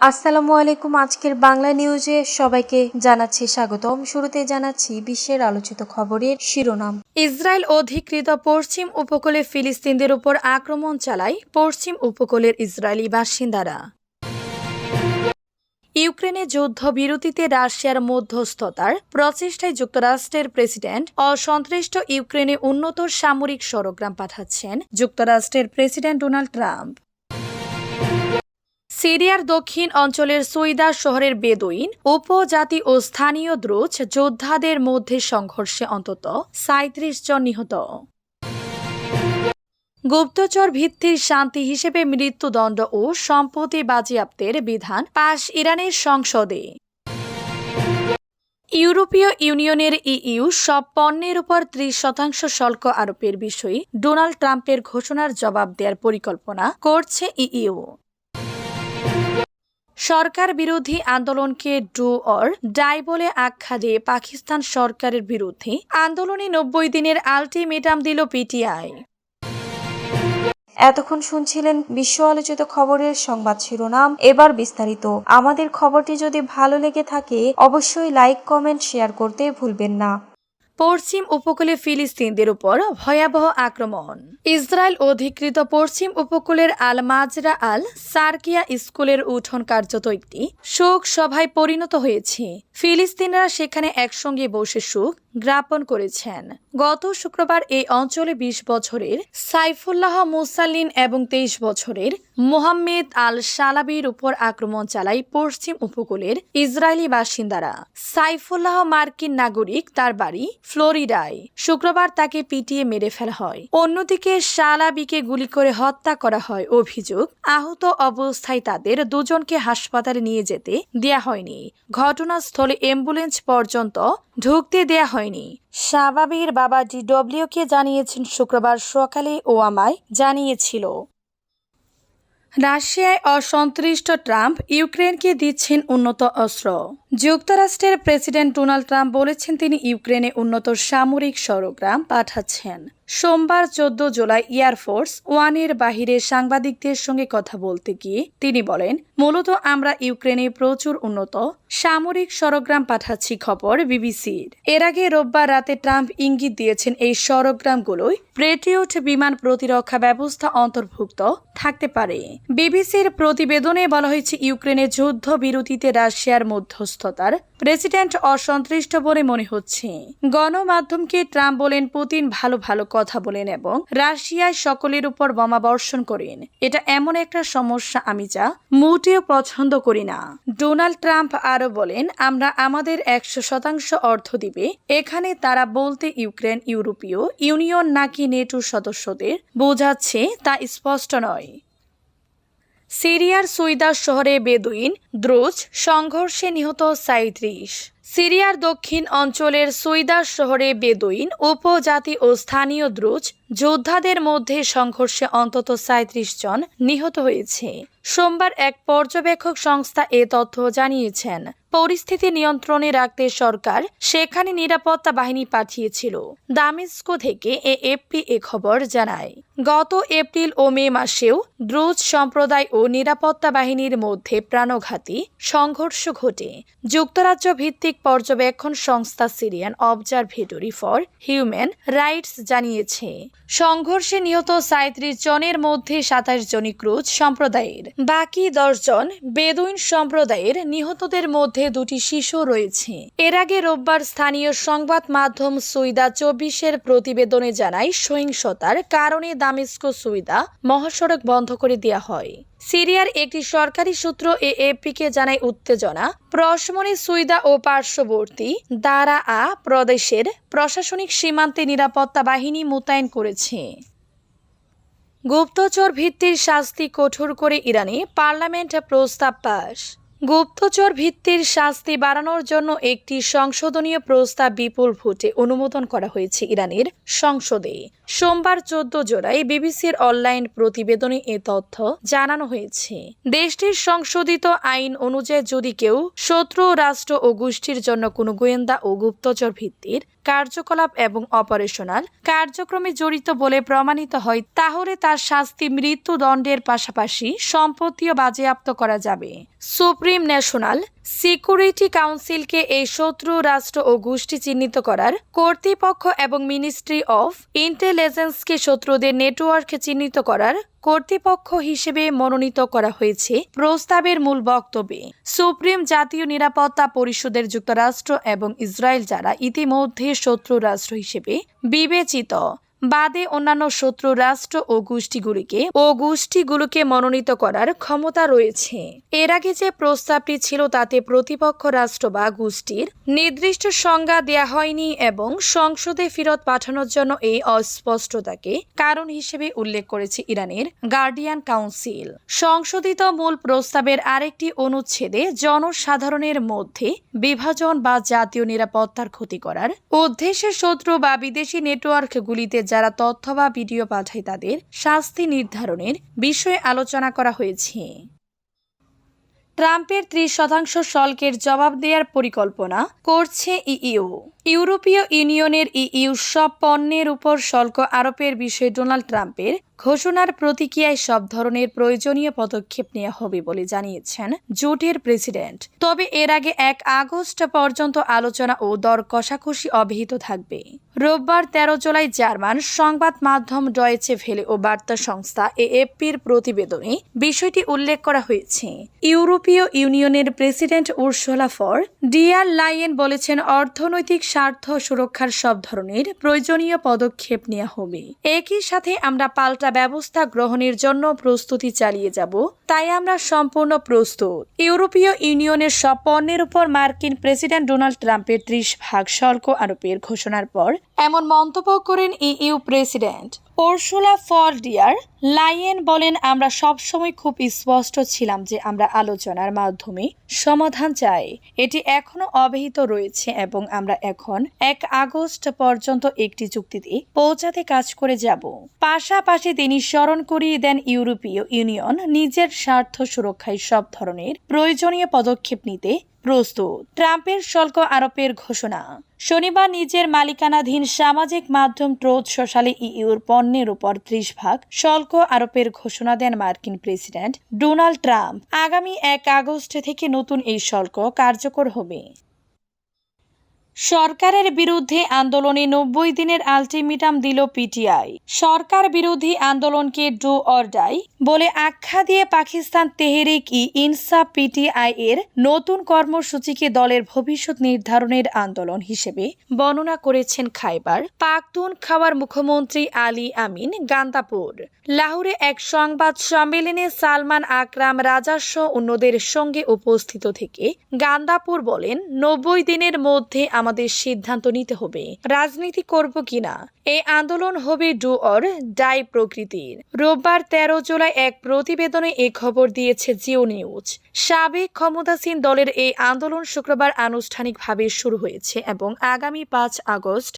আসসালামু আলাইকুম। আজকের বাংলা নিউজে সবাইকে জানাচ্ছি স্বাগতম শুরুতে জানাচ্ছি বিশ্বের আলোচিত খবরের শিরোনাম। ইসরায়েল অধিকৃত পশ্চিম উপকূলে ফিলিস্তিনদের উপর আক্রমণ চালায় পশ্চিম উপকূলের ইসরায়েলি বাসিন্দারা। ইউক্রেনে যুদ্ধবিরতিতে রাশিয়ার মধ্যস্থতার প্রচেষ্টায় যুক্তরাষ্ট্রের প্রেসিডেন্ট অসন্তুষ্ট ইউক্রেনে উন্নত সামরিক সরগ্রাম পাঠাচ্ছেন যুক্তরাষ্ট্রের প্রেসিডেন্ট ডোনাল্ড ট্রাম্প। সিরিয়ার দক্ষিণ অঞ্চলের সুইদা শহরের বেদুইন উপজাতি ও স্থানীয় দ্রুজ যোদ্ধাদের মধ্যে সংঘর্ষে অন্তত সাঁত্রিশ জন নিহত। গুপ্তচর ভিত্তির শান্তি হিসেবে মৃত্যুদণ্ড ও সম্পত্তি বাজেয়াপ্তের বিধান পাশ ইরানের সংসদে। ইউরোপীয় ইউনিয়নের ইইউ সব পণ্যের উপর ত্রিশ শতাংশ শুল্ক আরোপের বিষয়ে ডোনাল্ড ট্রাম্পের ঘোষণার জবাব দেওয়ার পরিকল্পনা করছে ইইউ। সরকার বিরোধী আন্দোলনকে ডু অর ডাই বলে আখ্যা দিয়ে পাকিস্তান সরকারের বিরুদ্ধে আন্দোলনে নব্বই দিনের আলটিমেটাম দিল পিটিআই। এতক্ষণ শুনছিলেন বিশ্ব আলোচিত খবরের সংবাদ শিরোনাম। এবার বিস্তারিত। আমাদের খবরটি যদি ভালো লেগে থাকে, অবশ্যই লাইক, কমেন্ট, শেয়ার করতে ভুলবেন না। পশ্চিম উপকূলে ফিলিস্তিনদের উপর ভয়াবহ আক্রমণ। ইসরায়েল অধিকৃত পশ্চিম উপকূলের আল মাজরা আল সার্কিয়া স্কুলের উঠোন কার্যত একটি শোক সভায় পরিণত হয়েছে। ফিলিস্তিনরা সেখানে একসঙ্গে বসে সুখ জ্ঞাপন করেছেন। গত শুক্রবার এই অঞ্চলে ২০ বছরের সাইফুল্লাহ মুসাল্লিন এবং তেইশ বছরের মোহাম্মেদ আল সালাবির উপর আক্রমণ চালায় পশ্চিম উপকূলের ইসরায়েলি বাসিন্দারা। সাইফুল্লাহ মার্কিন নাগরিক তার বাড়ি ফ্লোরিডায়। শুক্রবার তাকে পিটিয়ে মেরে ফেলা হয়। অন্যদিকে সালাবিকে গুলি করে হত্যা করা হয় অভিযোগ, আহত অবস্থায় তাদের দুজনকে হাসপাতালে নিয়ে যেতে দেয়া হয়নি। ঘটনাস্থলে অ্যাম্বুলেন্স পর্যন্ত ঢুকতে দেয়া হয়নি। শাবাবির বাবা ডিডব্লিউকে জানিয়েছেন শুক্রবার সকালে ওয়ামায় জানিয়েছিল। রাশিয়ায় অসন্তুষ্ট ট্রাম্প ইউক্রেনকে দিচ্ছেন উন্নত অস্ত্র। যুক্তরাষ্ট্রের প্রেসিডেন্ট ডোনাল্ড ট্রাম্প বলেছেন তিনি ইউক্রেনে উন্নত সামরিক সরগ্রাম পাঠাচ্ছেন। সোমবার চোদ্দ জুলাই এয়ারফোর্স ওয়ানের বাহিরে সাংবাদিকদের সঙ্গে কথা বলতে গিয়ে তিনি বলেন, মূলত আমরা ইউক্রেনে প্রচুর উন্নত সামরিক সরগ্রাম পাঠাচ্ছি খবর বিবিসির। এর আগে রোববার রাতে ট্রাম্প ইঙ্গিত দিয়েছেন এই সরগ্রামগুলোই প্রেটিওট বিমান প্রতিরক্ষা ব্যবস্থা অন্তর্ভুক্ত থাকতে পারে। বিবিসির প্রতিবেদনে বলা হয়েছে, ইউক্রেনে যুদ্ধ বিরতিতে রাশিয়ার মধ্যস্থতার প্রেসিডেন্ট অসন্তুষ্ট বলে মনে হচ্ছে। গণমাধ্যমকে ট্রাম্প বলেন পুতিন ভালো ভালো কথা বলেন এবং রাশিয়ায় সকলের উপর বোমা বর্ষণ করেন। এটা এমন একটা সমস্যা আমি যা মোটেও পছন্দ করি না। ডোনাল্ড ট্রাম্প আরও বলেন, আমরা আমাদের একশো শতাংশ অর্থ দিবে। এখানে তারা বলতে ইউক্রেন, ইউরোপীয় ইউনিয়ন নাকি নেটো সদস্যদের বোঝাচ্ছে তা স্পষ্ট নয়। সিরিয়ার সুইদাস শহরে বেদুইন দ্রুজ সংঘর্ষে নিহত সাঁত্রিশ সিরিয়ার দক্ষিণ অঞ্চলের সুইদা শহরে বেদুইন, উপজাতি ও স্থানীয় দ্রুজ যোদ্ধাদের মধ্যে সংঘর্ষে অন্তত সাঁত্রিশ জন নিহত হয়েছে। সোমবার এক পর্যবেক্ষক সংস্থা এ তথ্য জানিয়েছেন, পরিস্থিতি নিয়ন্ত্রণে রাখতে সরকার সেখানে নিরাপত্তা বাহিনী পাঠিয়েছিল। দামেস্কো থেকে এ এফপি এ খবর জানায়, গত এপ্রিল ও মে মাসেও দ্রুজ সম্প্রদায় ও নিরাপত্তা বাহিনীর মধ্যে প্রাণঘাতী সংঘর্ষ ঘটে। যুক্তরাজ্য ভিত্তিক পর্যবেক্ষণ সংস্থা Syrian observatory for human rights জানিয়েছে, সংঘর্ষে নিহত সাঁত্রিশ জনের মধ্যে সাতাশ জনই ক্রুজ সম্প্রদায়ের। বাকি দশ জন বেদুইন সম্প্রদায়ের নিহতদের মধ্যে দুটি শিশু রয়েছে। এর আগে রোববার স্থানীয় সংবাদ মাধ্যম সুইদা চব্বিশের প্রতিবেদনে জানায় সহিংসতার কারণে দামেস্কো সুইদা মহাসড়ক বন্ধ করে দেওয়া হয়। সিরিয়ার একটি সরকারি সূত্র এএপিকে জানায় উত্তেজনা। প্রশমনি সুইদা ও পার্শ্ববর্তী দারা আ প্রদেশের প্রশাসনিক সীমান্তে নিরাপত্তা বাহিনী মোতায়েন করেছে। গুপ্তচর ভিত্তির শাস্তি কঠোর করে ইরানে পার্লামেন্ট প্রস্তাব পাশ গুপ্তচর ভিত্তির শাস্তি বাড়ানোর জন্য একটি সংশোধনীয় প্রস্তাব বিপুল ভোটে অনুমোদন করা হয়েছে ইরানের সংসদে। সোমবার চোদ্দ জুলাই বিবিসির অনলাইন প্রতিবেদনে এ তথ্য জানানো হয়েছে। দেশটির সংশোধিত আইন অনুযায়ী যদি কেউ শত্রু, রাষ্ট্র ও গোষ্ঠীর জন্য কোনো গোয়েন্দা ও গুপ্তচর ভিত্তির কার্যকলাপ এবং অপারেশনাল কার্যক্রমে জড়িত বলে প্রমাণিত হয়, তাহলে তার শাস্তি মৃত্যুদণ্ডের পাশাপাশি সম্পত্তিও বাজেয়াপ্ত করা যাবে। সুপ্রিম ন্যাশনাল সিকিউরিটি কাউন্সিলকে এই শত্রু রাষ্ট্র ও গোষ্ঠী চিহ্নিত করার কর্তৃপক্ষ এবং মিনিস্ট্রি অফ ইন্টেলিজেন্সকে শত্রুদের নেটওয়ার্ক চিহ্নিত করার কর্তৃপক্ষ হিসেবে মনোনীত করা হয়েছে প্রস্তাবের মূল বক্তব্যে। সুপ্রিম জাতীয় নিরাপত্তা পরিষদের যুক্তরাষ্ট্র এবং ইসরায়েল যারা ইতিমধ্যে শত্রু রাষ্ট্র হিসেবে বিবেচিত। বাদে অন্যান্য শত্রু রাষ্ট্র ও গোষ্ঠীগুলিকে ও গোষ্ঠীগুলোকে মনোনীত করার ক্ষমতা রয়েছে। এর আগে যে প্রস্তাবটি ছিল তাতে প্রতিপক্ষ রাষ্ট্র বা গোষ্ঠীর নির্দিষ্ট সংজ্ঞা দেয়া হয়নি এবং সংসদে ফেরত পাঠানোর জন্য এই অস্পষ্টতাকে কারণ হিসেবে উল্লেখ করেছে ইরানের গার্ডিয়ান কাউন্সিল। সংশোধিত মূল প্রস্তাবের আরেকটি অনুচ্ছেদে জনসাধারণের মধ্যে বিভাজন বা জাতীয় নিরাপত্তার ক্ষতি করার উদ্দেশ্যে শত্রু বা বিদেশি নেটওয়ার্কগুলিতে যারা তথ্য বা ভিডিও পাঠায় তাদের শাস্তি নির্ধারণের বিষয়ে আলোচনা করা হয়েছে। ট্রাম্পের ত্রিশ শতাংশ শল্কের জবাব দেওয়ার পরিকল্পনা করছে ইইউ। ইউরোপীয় ইউনিয়নের ইইউ সব পণ্যের উপর শুল্ক আরোপের বিষয়ে ডোনাল্ড ট্রাম্পের ঘোষণার প্রতিক্রিয়ায় সব ধরনের প্রয়োজনীয় পদক্ষেপ নেওয়া হবে বলে জানিয়েছেন জোটের প্রেসিডেন্ট। তবে এর আগে এক আগস্ট পর্যন্ত আলোচনা ও দর কষাকষি অব্যাহত থাকবে। রোববার তেরো জুলাই জার্মান সংবাদ মাধ্যম ডয়েচে ভেলে ও বার্তা সংস্থা এএফপির প্রতিবেদনে বিষয়টি উল্লেখ করা হয়েছে। ইউরোপীয় ইউনিয়নের প্রেসিডেন্ট উর্সোলা ফর ডিয়ার লাইয়েন বলেছেন, অর্থনৈতিক স্বার্থ সুরক্ষার সব ধরনের প্রয়োজনীয় পদক্ষেপ নেওয়া হবে। একই সাথে আমরা পাল্টা ব্যবস্থা গ্রহণের জন্য প্রস্তুতি চালিয়ে যাব। তাই আমরা সম্পূর্ণ প্রস্তুত। ইউরোপীয় ইউনিয়নের সব পণ্যের উপর মার্কিন প্রেসিডেন্ট ডোনাল্ড ট্রাম্পের ত্রিশ ভাগ শুল্ক আরোপের ঘোষণার পর এমন মন্তব্য করেন ইইউ প্রেসিডেন্ট। ওরসুলা ফর ডিয়ার লাইয়েন বলেন, আমরা সবসময় খুব স্পষ্ট ছিলাম যে আমরা আলোচনার মাধ্যমে সমাধান চাই। এটি এখনও অবহিত রয়েছে এবং আমরা এখন এক আগস্ট পর্যন্ত একটি চুক্তিতে পৌঁছাতে কাজ করে যাব। পাশাপাশি তিনি স্মরণ করিয়ে দেন ইউরোপীয় ইউনিয়ন নিজের স্বার্থ সুরক্ষায় সব ধরনের প্রয়োজনীয় পদক্ষেপ নিতে প্রস্তুত। ট্রাম্পের শুল্ক আরোপের ঘোষণা। শনিবার নিজের মালিকানাধীন সামাজিক মাধ্যম ট্রোথ সোশ্যালে ইউর পণ্যের উপর ত্রিশ ভাগ শুল্ক আরোপের ঘোষণা দেন মার্কিন প্রেসিডেন্ট ডোনাল্ড ট্রাম্প। আগামী এক আগস্ট থেকে নতুন এই শুল্ক কার্যকর হবে। সরকারের বিরুদ্ধে আন্দোলনে নব্বই দিনের আলটিমেটাম দিল পিটিআই। সরকার বিরোধী আন্দোলনকে ডু অর্ডাই বলে আখ্যা দিয়ে পাকিস্তান তেহরিক ই ইনসাফ পিটিআই এর নতুন কর্মসূচিকে দলের ভবিষ্যৎ নির্ধারণের আন্দোলন হিসেবে বর্ণনা করেছেন খাইবার। পাখতুন খাওয়ার মুখ্যমন্ত্রী আলী আমিন, গান্দাপুর। লাহোরে এক সংবাদ সম্মেলনে সালমান আকরাম রাজাসহ অন্যদের সঙ্গে উপস্থিত থেকে গান্দাপুর বলেন, নব্বই দিনের মধ্যে আমাদের সিদ্ধান্ত নিতে হবে। রাজনীতি করব কিনা? এই আন্দোলন হবে ডু অর ডাই প্রকৃতির। রোববার তেরো জুলাই এক প্রতিবেদনে এ খবর দিয়েছে জিও নিউজ। সাবেক ক্ষমতাসীন দলের এই আন্দোলন শুক্রবার আনুষ্ঠানিকভাবে শুরু হয়েছে এবং আগামী পাঁচ আগস্ট